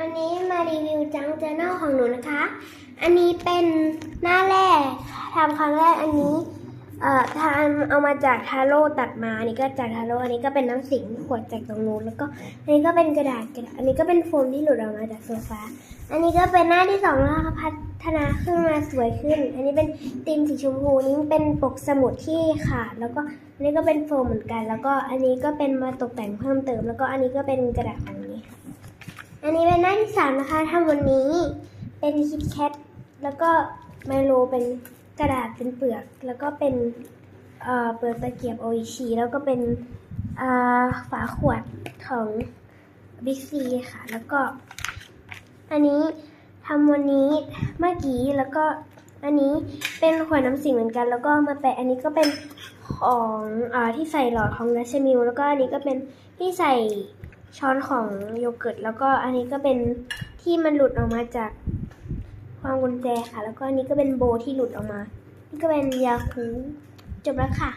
อันนี้มารีวิวจังเจอร์นลของหนูนะคะ อันนี้เป็นหน้าแรกทำครั้งแรกอันนี้ เอ่อทำเอามาจากทาโร่ตัดมาอันนี้ก็จากทาโร่อันนี้ก็เป็นน้ำสิงขวดจากตรงนู้นแล้วก็ อันนี้ก็เป็นกระดาษกระดาษอันนี้ก็เป็นโฟมที่หลุดออกมาจากโซฟาอันนี้ก็เป็นหน้าที่สองแล้วค่ะพัฒนาขึ้นมาสวยขึ้น อันนี้เป็นตีมสีชมพูนี่เป็นปกสมุดที่ขาดแล้วก็อันนี้ก็เป็นโฟมเหมือนกัน แล้วก็อันนี้ก็เป็นมาตกแต่งเพิ่มเติม แล้วก็อันนี้ก็เป็นกระดาษของ อันนี้เป็นหน้าที่สามนะคะทำวันนี้เป็นคิดแคทแล้วก็ไมโลเป็นกระดาษเป็นเปลือก แล้วก็เป็นเอ่อเปลือกตะเกียบโออิชิแล้วก็เป็นอ่อฝาขวดของบิ๊กซีค่ะ แล้วก็ อันนี้ทำวันนี้เมื่อกี้แล้วก็อันนี้เป็นขวดน้ำสิงเหมือนกัน แล้วก็มาแปะอันนี้ก็เป็นของอ่าที่ใส่หลอดของดัชมิลแล้วก็อันนี้ก็เป็นที่ใส่ ช้อนของโยเกิร์ต แล้วก็อันนี้ก็เป็นที่มันหลุดออกมาจากความกุญแจค่ะ แล้วก็อันนี้ก็เป็นโบที่หลุดออกมา นี่ก็เป็นยาคูจบแล้วค่ะ